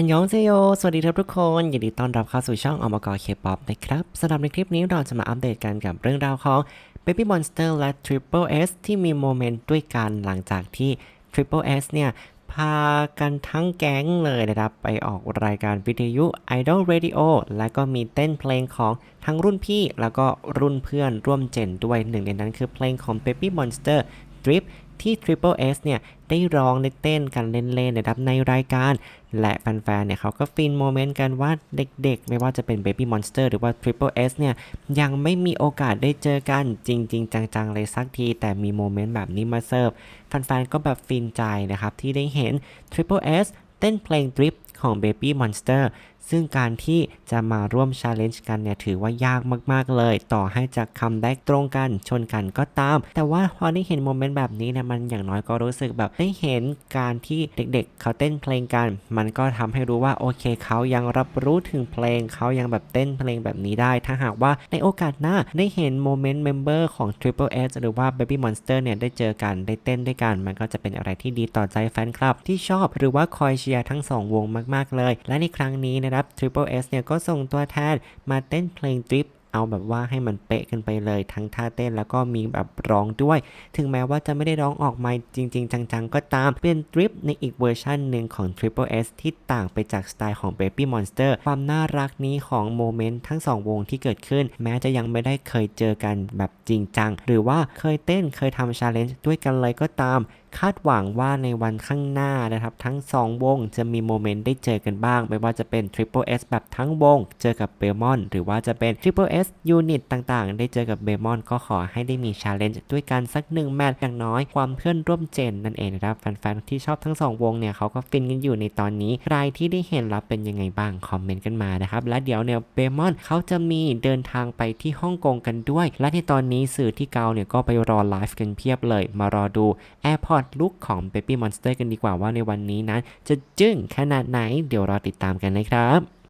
อันยองเซโย สวัสดีครับทุกคน ยินดีต้อนรับเข้าสู่ช่องอมกอเคป๊อปนะครับสำหรับในคลิปนี้เราจะมาอัปเดตกันกับเรื่องราวของ Baby Monster และ Triple S ที่มีโมเมนต์ด้วยกันหลังจากที่ Triple S เนี่ยพากันทั้งแก๊งเลยนะครับไปออกรายการวิทยุ Idol Radio และก็มีเต้นเพลงของทั้งรุ่นพี่ แล้วก็รุ่นเพื่อนร่วมเจนด้วยหนึ่งในนั้นคือเพลงของ Baby Monster Drip ที่ Triple S เนี่ยได้ร้องได้เต้นกันเล่นๆนะครับในรายการ และแฟนๆเนี่ยเขาก็ฟินโมเมนต์กันว่าเด็กๆ ไม่ว่าจะเป็น Baby Monster หรือว่า Triple S เนี่ยยังไม่มีโอกาสได้เจอกันจริง ๆ จังๆ เลยสักที แต่มีโมเมนต์แบบนี้มาเสิร์ฟแฟนๆก็แบบฟินใจนะครับที่ได้เห็น Triple S เต้นเพลง Drip ของ Baby Monster ซึ่งการที่จะมาร่วม Challenge กันเนี่ยถือว่ายากมากๆเลย ต่อให้จะคัมแบ็กตรงกันชนกันก็ตาม แต่ว่าพอได้เห็นโมเมนต์แบบนี้เนี่ยมันอย่างน้อยก็รู้สึกแบบได้เห็นการที่เด็กๆ เขาเต้นเพลงกัน มันก็ทำให้รู้ว่าโอเคเขายังรับรู้ถึงเพลงเขายังแบบเต้นเพลงแบบนี้ได้ ถ้าหากว่าในโอกาสหน้าได้เห็นโมเมนต์เมมเบอร์ของ Triple S หรือว่า Baby Monster เนี่ยได้เจอกันได้เต้นด้วยกัน มันก็จะเป็นอะไรที่ดีต่อใจแฟนคลับที่ชอบ หรือว่าคอยเชียร์ทั้งสองวงมากๆเลย และในครั้งนี้นะครับ Triple S เนี่ยก็ส่งตัวแทนมาเต้นเพลง Drip เอาแบบว่าให้มันเป๊ะกันไปเลยทั้งท่าเต้นแล้วก็มีแบบร้องด้วย ถึงแม้ว่าจะไม่ได้ร้องออกมาจริง ๆ จังๆ ก็ตามเป็นดริปในอีกเวอร์ชันหนึ่งของ Triple S ที่ต่างไปจากสไตล์ของ Baby Monster ความน่ารักนี้ของโมเมนต์ทั้งสองวงที่เกิดขึ้น แม้จะยังไม่ได้เคยเจอกันแบบจริงจัง หรือว่าเคยเต้นเคยทำชาเลนจ์ด้วยกันเลยก็ตามคาดหวังว่าในวันข้างหน้านะครับ ทั้ง 2 วงจะมีโมเมนต์ได้เจอกันบ้าง ไม่ว่าจะเป็น Triple S แบบทั้งวง เจอกับเบลมอนหรือว่าจะเป็น Triple S ยูนิตต่างๆ ได้เจอกับเบมอนก็ขอให้ได้มีชาเลนจ์ด้วยกันสักหนึ่งแมตช์อย่างน้อยความเพื่อนร่วมเจนนั่นเองนะครับแฟนๆที่ชอบทั้ง2วงเนี่ยเขาก็ฟินกันอยู่ในตอนนี้ใครที่ได้เห็นแล้วเป็นยังไงบ้างคอมเมนต์กันมานะครับและเดี๋ยวเนี่ยเบมอนเขาจะมีเดินทางไปที่ฮ่องกงกันด้วย และในตอนนี้สื่อที่เกาเนี่ยก็ไปรอไลฟ์กันเพียบเลย มารอดู AirPod ลุคของ Baby Monster กันดีกว่าว่าในวันนี้นั้นจะจึ้งขนาดไหนเดี๋ยวรอติดตามกันนะครับ